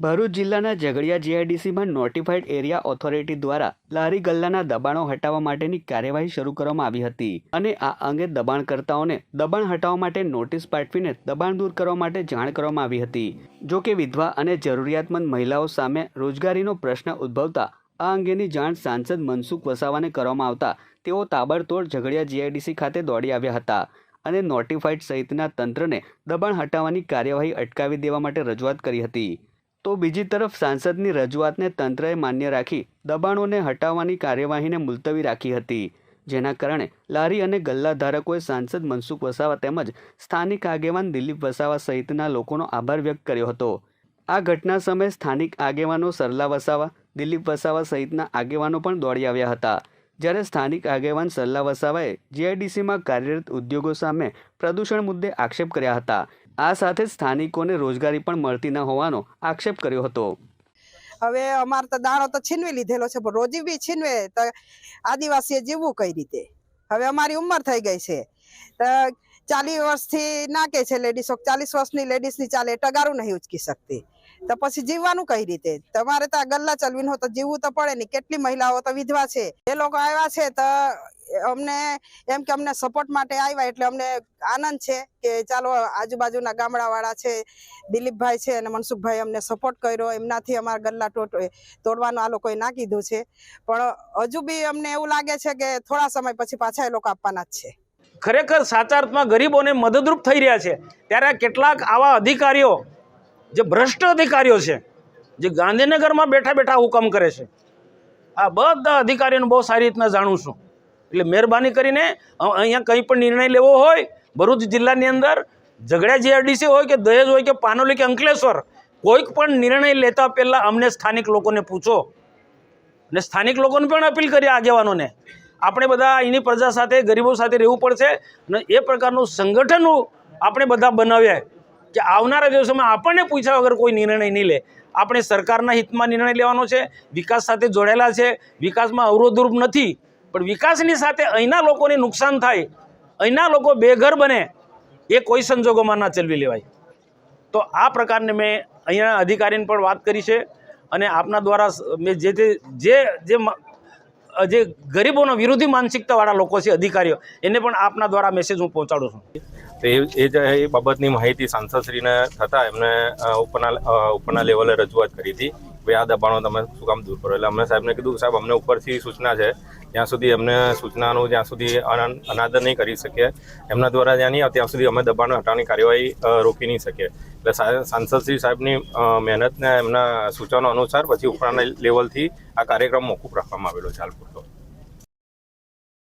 ભરૂચ જિલ્લાના ઝઘડિયા જીઆઈડીસીમાં notified area authority દ્વારા લારી ગલ્લાના દબાણો હટાવવા માટેની કાર્યવાહી શરૂ કરવામાં આવી હતી અને આ અંગે દબાણકર્તાઓને દબાણ હટાવવા માટે નોટિસ પાઠવીને દબાણ દૂર કરવા માટે જાણ કરવામાં આવી હતી. જો કે વિધવા અને જરૂરિયાતમંદ મહિલાઓ સામે રોજગારીનો પ્રશ્ન ઉદ્ભવતા આ અંગેની જાણ સાંસદ મનસુખ વસાવાને કરવામાં આવતા તેઓ તાબડતોડ ઝઘડિયા જીઆઈડીસી ખાતે દોડી આવ્યા હતા અને નોટિફાઈડ સહિતના તંત્રને દબાણ હટાવવાની કાર્યવાહી અટકાવી દેવા માટે રજૂઆત કરી હતી. તો બીજી તરફ સાંસદની રજૂઆતને તંત્રએ માન્ય રાખી દબાણોને હટાવવાની કાર્યવાહીને મુલતવી રાખી હતી, જેના કારણે લારી અને ગલ્લા ધારકોએ સાંસદ મનસુખ વસાવા તેમજ સ્થાનિક આગેવાન દિલીપ વસાવા સહિતના લોકોનો આભાર વ્યક્ત કર્યો હતો. આ ઘટના સમયે સ્થાનિક આગેવાનો સરલા વસાવા, દિલીપ વસાવા સહિતના આગેવાનો પણ દોડી આવ્યા હતા. જ્યારે સ્થાનિક આગેવાન સરલા વસાવાએ જીઆઈડીસીમાં કાર્યરત ઉદ્યોગો સામે પ્રદૂષણ મુદ્દે આક્ષેપ કર્યા હતા આ સાથે સ્થાનિકોને રોજગારી પણ મળતી ન હોવાનો આક્ષેપ કર્યો હતો. હવે અમારે તો દાણો તો છીનવી લીધેલો છે, પણ રોજી બી છીનવે તો આદિવાસીએ જીવવું કઈ રીતે? હવે અમારી ઉંમર થઈ ગઈ છે. તો ચાલીસ વર્ષથી નાખે છે લેડીસો ચાલીસ વર્ષની લેડીસની ચાલે ટગારું નહીં ઉચકી શકતી. તો પછી જીવવાનું કઈ રીતે? તમારે તો ગલ્લા ચલવીને હોય તો જીવવું તો પડે નહીં કેટલી મહિલાઓ તો વિધવા છે. એ લોકો આવ્યા છે તો અમને એમ કે અમને સપોર્ટ માટે આવ્યા એટલે અમને આનંદ છે કે ચાલો, આજુબાજુના ગામડાવાળા છે, દિલીપભાઈ છે અને મનસુખભાઈ અમને સપોર્ટ કર્યો. એમનાથી અમારા ગલ્લા તોડવાનું આ લોકોએ ના કીધું છે. પણ હજુ બી અમને એવું લાગે છે કે થોડા સમય પછી પાછા એ લોકો આપવાના જ છે. ખરેખર સાચા અર્થમાં ગરીબોને મદદરૂપ થઈ રહ્યા છે. ત્યારે કેટલાક આવા અધિકારીઓ, જે ભ્રષ્ટ અધિકારીઓ છે, જે ગાંધીનગરમાં બેઠા બેઠા હુકમ કરે છે. આ બધા અધિકારીઓને બહુ સારી રીતના જાણું છું. એટલે મહેરબાની કરીને અહીંયા કંઈ પણ નિર્ણય લેવો હોય, ભરૂચ જિલ્લાની અંદર ઝઘડા જીઆરડીસી હોય કે દહેજ હોય કે પાનોલી કે અંકલેશ્વર, કોઈક પણ નિર્ણય લેતા પહેલાં અમને સ્થાનિક લોકોને પૂછો. અને સ્થાનિક લોકોને પણ અપીલ કરીએ આગેવાનોને. આપણે બધા અહીંની પ્રજા સાથે, ગરીબો સાથે રહેવું પડશે અને એ પ્રકારનું સંગઠનનું આપણે બધા બનાવ્યા કે આવનારા દિવસોમાં આપણને પૂછ્યા વગર કોઈ નિર્ણય નહીં લે. આપણે સરકારના હિતમાં નિર્ણય લેવાનો છે, વિકાસ સાથે જોડાયેલા છે. વિકાસમાં અવરોધરૂપ નથી, પણ વિકાસની સાથે અહીંના લોકોને નુકસાન થાય, અહીંના લોકો બેઘર બને, એ કોઈ સંજોગોમાં ના ચલવી લેવાય. તો આ પ્રકારને મેં અહીંયા અધિકારીને પણ વાત કરી છે અને આપના દ્વારા મેં જે જે જે જે ગરીબોનો વિરોધી માનસિકતાવાળા લોકો છે, અધિકારીઓ, એને પણ આપના દ્વારા મેસેજ હું પહોંચાડું છું. તો એ જ એ બાબતની માહિતી સાંસદશ્રીને થતાં એમને ઉપરના ઉપરના લેવલે રજૂઆત કરી હતી. ભાઈ, આ દબાણો તમે શું કામ દૂર કરો? એટલે અમને સાહેબને કીધું સાહેબ, અમને ઉપરથી સૂચના છે, જ્યાં સુધી અમને સૂચનાનું જ્યાં સુધી અન- અનાદર નહીં કરી શકીએ, એમના દ્વારા જ્યાં નહીં ત્યાં સુધી અમે દબાણ હટાવવાની કાર્યવાહી રોકી નહીં શકીએ. એટલે સાંસદ સાંસદશ્રી સાહેબની મહેનતને એમના સૂચનો અનુસાર પછી ઉપરના લેવલથી આ કાર્યક્રમ મોકૂફ રાખવામાં આવેલો છે હાલ પૂરતો.